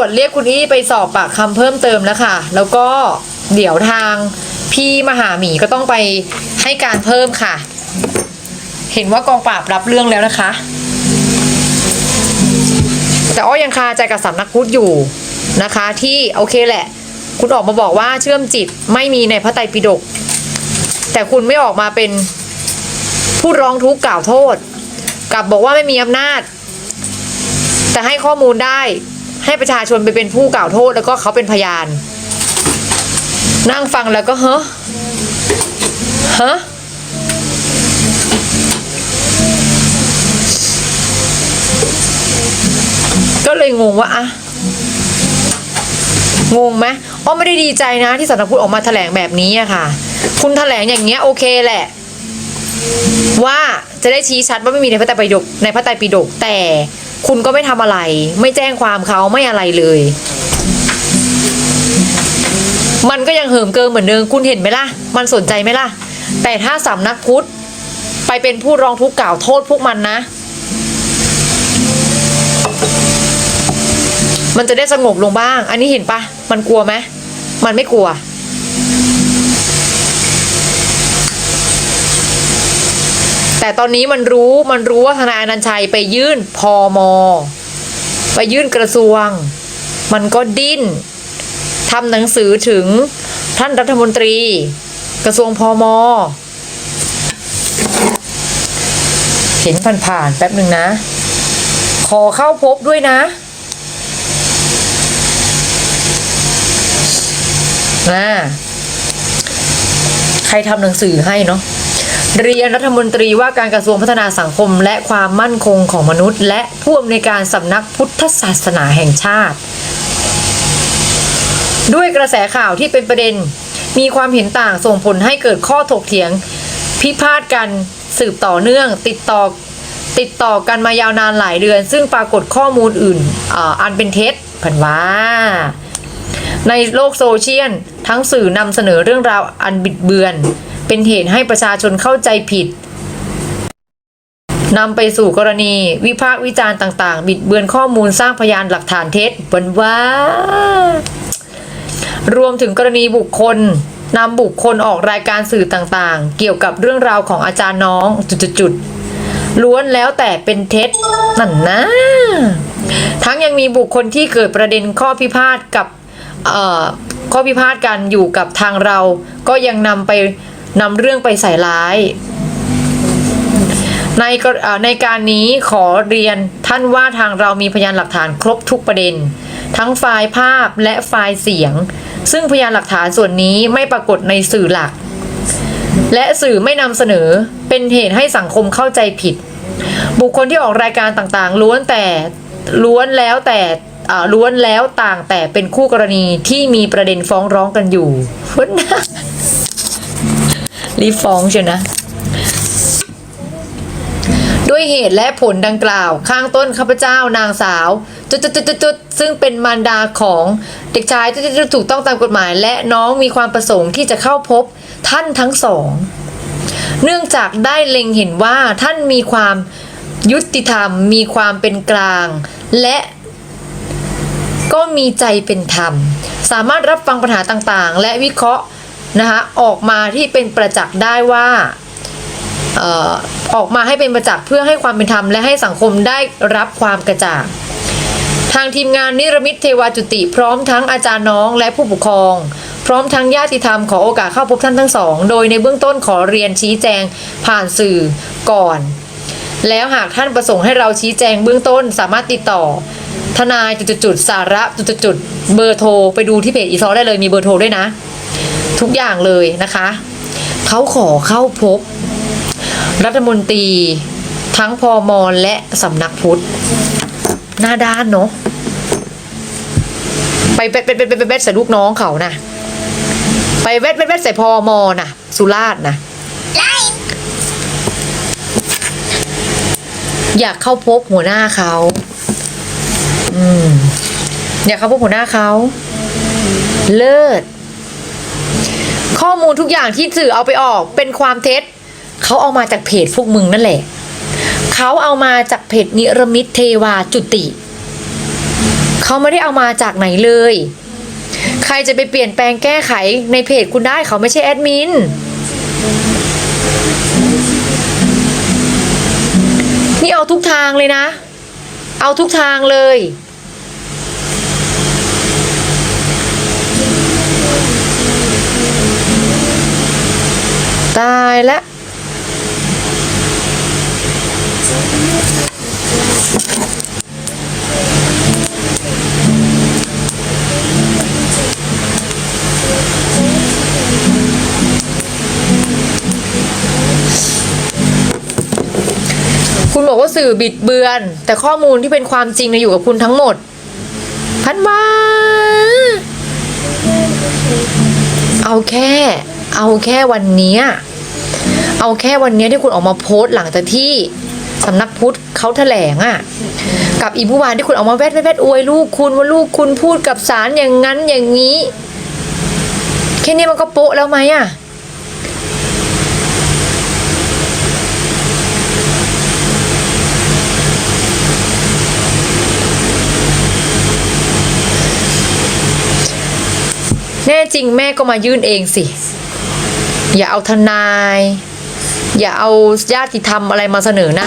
วจเรียกคุณอี้ไปสอบปากคำเพิ่มเติมแล้วค่ะ แล้วก็เดี๋ยวทางพี่มหาหมีก็ต้องไปให้การเพิ่มค่ะ เห็นว่ากองปราบรับเรื่องแล้วนะคะ แต่อ้อยังคาใจกับสำนักพุทธอยู่นะคะ ที่โอเคแหละ คุณออกมาบอกว่าเชื่อมจิตไม่มีในพระไตรปิฎกแต่คุณไม่ออกมาเป็นผู้ร้องทุกข์กล่าวโทษ กลับบอกว่าไม่มีอำนาจ แต่ให้ข้อมูลได้ ให้ประชาชนไปเป็นผู้กล่าวโทษแล้วก็เขาเป็นพยาน นั่งฟังแล้วก็เฮ้อฮะก็เลยงงว่าอะงงไหมอ้อไม่ได้ดีใจนะ ที่สำนักพุทธออกมาแถลงแบบนี้อะค่ะ คุณแถลงอย่างเงี้ยโอเคแหละ ว่าจะได้ชี้ชัดว่าไม่มีในพระไตรปิฎกในพระไตรปิฎกแต่ คุณก็ไม่ทำอะไร ไม่แจ้งความเขาไม่อะไรเลย มันก็ยังเหิมเกิมเหมือนเดิมคุณเห็นไหมล่ะ มันสนใจไหมล่ะ แต่ถ้าสำนักพุทธไปเป็นผู้ร้องทุกข์กล่าวโทษพวกมันนะ มันจะได้สงบลงบ้าง อันนี้เห็นปะมันกลัวไหมมันไม่กลัว แต่ตอนนี้มันรู้มันรู้ว่าทนายอนันชัยไปยื่นพอมอไปยื่นกระทรวง มันก็ดิ้นทำหนังสือถึงท่านรัฐมนตรี กระทรวงพอมอเห็นผ่านๆแป๊บหนึ่งนะ ขอเข้าพบด้วยนะนะใครทำหนังสือให้เนาะ เรียนรัฐมนตรีว่าการกระทรวงพัฒนาสังคม และความมั่นคงของมนุษย์ และผู้อำนวยการสำนักพุทธศาสนาแห่งชาติ ด้วยกระแสข่าวที่เป็นประเด็น มีความเห็นต่างส่งผลให้เกิดข้อถกเถียง พิพาทกันสืบต่อเนื่อง ติดต่อติดต่อกันมายาวนานหลายเดือน ซึ่งปรากฏข้อมูลอื่นออันเป็นเท็จผันว่าในโลกโซเชียลทั้งสื่อนำเสนอเรื่องราวอันบิดเบือน เป็นเหตุให้ประชาชนเข้าใจผิดนำไปสู่กรณีวิพากษ์วิจารณ์ต่าง ๆ บิดเบือนข้อมูลสร้างพยานหลักฐานเท็จบนว่า รวมถึงกรณีบุคคลนำบุคคลออกรายการสื่อต่างๆ เกี่ยวกับเรื่องราวของอาจารย์น้องจุดๆล้วนแล้วแต่เป็นเท็จนั่นนะ ทั้งยังมีบุคคลที่เกิดประเด็นข้อพิพาทกับข้อพิพาทกันอยู่กับทางเรา ก็ยังนำไป นำเรื่องไปใส่ร้าย ในในการนี้ขอเรียนท่านว่าทางเรามีพยานหลักฐานครบทุกประเด็น ทั้งไฟล์ภาพและไฟล์เสียง ซึ่งพยานหลักฐานส่วนนี้ไม่ปรากฏในสื่อหลัก และสื่อไม่นำเสนอเป็นเหตุให้สังคมเข้าใจผิด บุคคลที่ออกรายการต่างๆ ล้วนแต่ล้วนแล้วแต่ล้วนแล้วต่างแต่เป็นคู่กรณีที่มีประเด็นฟ้องร้องกันอยู่ รีบฟ้องเชียวนะ ด้วยเหตุและผลดังกล่าว ข้างต้นข้าพเจ้านางสาว จุดจุดจุดจุดซึ่งเป็นมารดาของเด็กชายจุดจุดจุดถูกต้องตามกฎหมาย และน้องมีความประสงค์ที่จะเข้าพบท่านทั้งสอง เนื่องจากได้เล็งเห็นว่าท่านมีความยุติธรรมมีความเป็นกลาง และก็มีใจเป็นธรรม สามารถรับฟังปัญหาต่างๆ และวิเคราะห์ นะคะออกมาที่เป็นประจักษ์ได้ว่าออกมาให้เป็นประจักษ์เพื่อให้ความเป็นธรรมและให้สังคมได้รับความกระจ่างทางทีมงานนิรมิตเทวาจุติพร้อมทั้งอาจารย์น้องและผู้ปกครอง พร้อมทั้งญาติธรรมขอโอกาสเข้าพบท่านทั้งสอง โดยในเบื้องต้นขอเรียนชี้แจงผ่านสื่อก่อน แล้วหากท่านประสงค์ให้เราชี้แจงเบื้องต้นสามารถติดต่อ ทนายจุดๆๆสาระจุดๆๆเบอร์โทรไปดูที่เพจอีซอได้เลยมีเบอร์โทรด้วยนะ ทุกอย่างเลยนะคะ เขาขอเข้าพบ รัฐมนตรีทั้งพอมและสำนักพุทธ หน้าด้านเนาะไปเบ็ดเบ็ดเบ็ดเบ็ดเบ็ดใส่ลูกน้องเขานะไปเบ็ดเบ็ดเบ็ดใส่พอมนะสุราษฎร์นะอยากเข้าพบหัวหน้าเขาอืมอยากเข้าพบหัวหน้าเขา เลิศ อมูลทุกอย่างที่สื่อเอาไปออกเป็นความเท็จเขาเอามาจากเพจพวกมึงนั่นแหละ เขาเอามาจากเพจนิรมิตเทวาจุติเขเขาไม่ได้เอามาจากไหนเลย ใครจะไปเปลี่ยนแปลงแก้ไขในเพจคุณได้เขาไม่ใช่แอดมิน นี่เอาทุกทางเลยนะ เอาทุกทางเลย คุณบอกว่าสื่อบิดเบือน แต่ข้อมูลที่เป็นความจริงนะอยู่กับคุณทั้งหมดพันวาเอาแค่ เอาแค่วันเนี้ยเอาแค่วันเนี้ยที่คุณออกมาโพสต์หลังจากที่สำนักพุทธเขาแถลงอะ่ะ กับอีกเมื่อวานที่คุณออกมาแวดแวดแวดอวยลูกคุณว่าลูกคุณพูดกับสารอย่างนั้นอย่างนี้ แค่นี้มันก็โปะแล้วไหมอะ แน่จริงแม่ก็มายื่นเองสิ อย่าเอาทนาย อย่าเอาญาติธรรมอะไรมาเสนอนะ